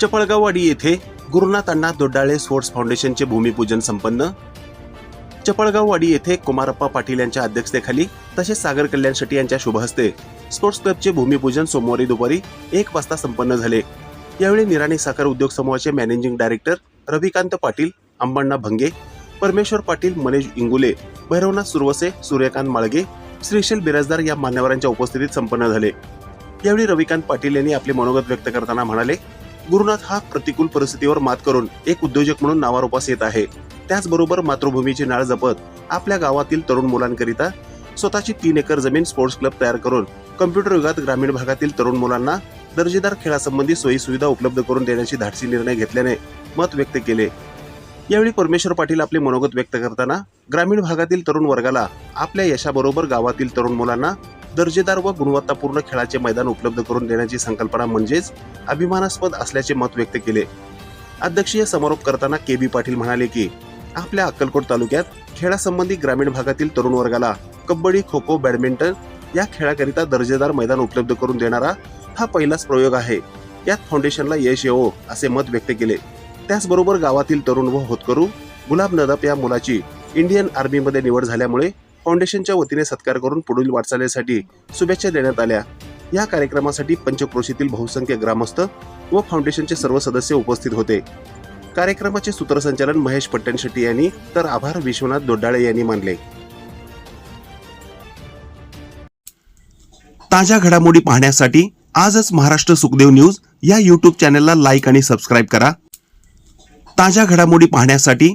चपळगाववाडी येथे गुरुनाथ अण्णा दोड्डाळे स्पोर्ट्स फाउंडेशनचे भूमिपूजन संपन्न. चपळगाववाडी येथे कुमारप्पा पाटील यांच्या अध्यक्षतेखाली तसेच सागर कल्याण शेट्टी यांच्या शुभहस्ते स्पोर्ट्स क्लबचे भूमिपूजन सोमवारी दुपारी एक वाजता संपन्न झाले. यावेळी निराणी साखर उद्योग समूहाचे मॅनेजिंग डायरेक्टर रविकांत पाटील अंबण्णा भंगे परमेश्वर पाटील मनेज इंगुले भैरवनाथ सुरवसे सूर्यकांत माळगे श्रीशैल बिराजदार या मान्यवरांच्या उपस्थितीत संपन्न झाले. यावेळी रविकांत पाटील यांनी आपले मनोगत व्यक्त करताना म्हणाले गुरुनाथ हा प्रतिकूल परिस्थितीवर मात करून एक उद्योजक म्हणून नावारोपास येत आहे. त्याचबरोबर मातृभूमीची नाळ जपत आपल्या गावातील तरुण मुलांकरिता स्वतःची तीन एकर जमीन स्पोर्ट्स क्लब तयार करून कम्प्युटर युगात ग्रामीण भागातील तरुण मुलांना दर्जेदार खेळासंबंधी सोयी सुविधा उपलब्ध करून देण्याची धाडसी निर्णय घेतल्याने मत व्यक्त केले. यावेळी परमेश्वर पाटील आपले मनोगत व्यक्त करताना ग्रामीण भागातील तरुण वर्गाला आपल्या यशाबरोबर गावातील तरुण मुलांना दर्जेदार व गुणवत्तापूर्ण खेळाचे मैदान उपलब्ध करून देण्याची संकल्पना म्हणजेच अभिमानास्पद असल्याचे मत व्यक्त केले. अध्यक्षीय समारोप करताना के बी पाटील म्हणाले की आपल्या अक्कलकोट तालुक्यात खेळासंबंधी ग्रामीण भागातील तरुण वर्गाला कबड्डी खो खो बॅडमिंटन या खेळाकरिता दर्जेदार मैदान उपलब्ध करून देणारा हा पहिलाच प्रयोग आहे. यात फाउंडेशनला यश येवो असे मत व्यक्त केले. त्याचबरोबर गावातील तरुण व होतकरू गुलाब नदाप या मुलाची इंडियन आर्मीमध्ये निवड झाल्यामुळे फाउंडेशनच्या वतीने सत्कार करून पुढील वाटचालीसाठी शुभेच्छा देण्यात आल्या. या कार्यक्रमासाठी पंचक्रोशीतील बहुसंख्य ग्रामस्थ व फाउंडेशनचे सर्व सदस्य उपस्थित होते. कार्यक्रमाचे सूत्रसंचालन महेश पट्टण शेट्टी यांनी तर आभार विश्वनाथ दोड्डाळे यांनी मानले. ताज्या घडामोडी पाहण्यासाठी आजच महाराष्ट्र सुखदेव न्यूज या यूट्यूब चॅनलला लाईक आणि सबस्क्राईब करा. ताज्या घडामोडी पाहण्यासाठी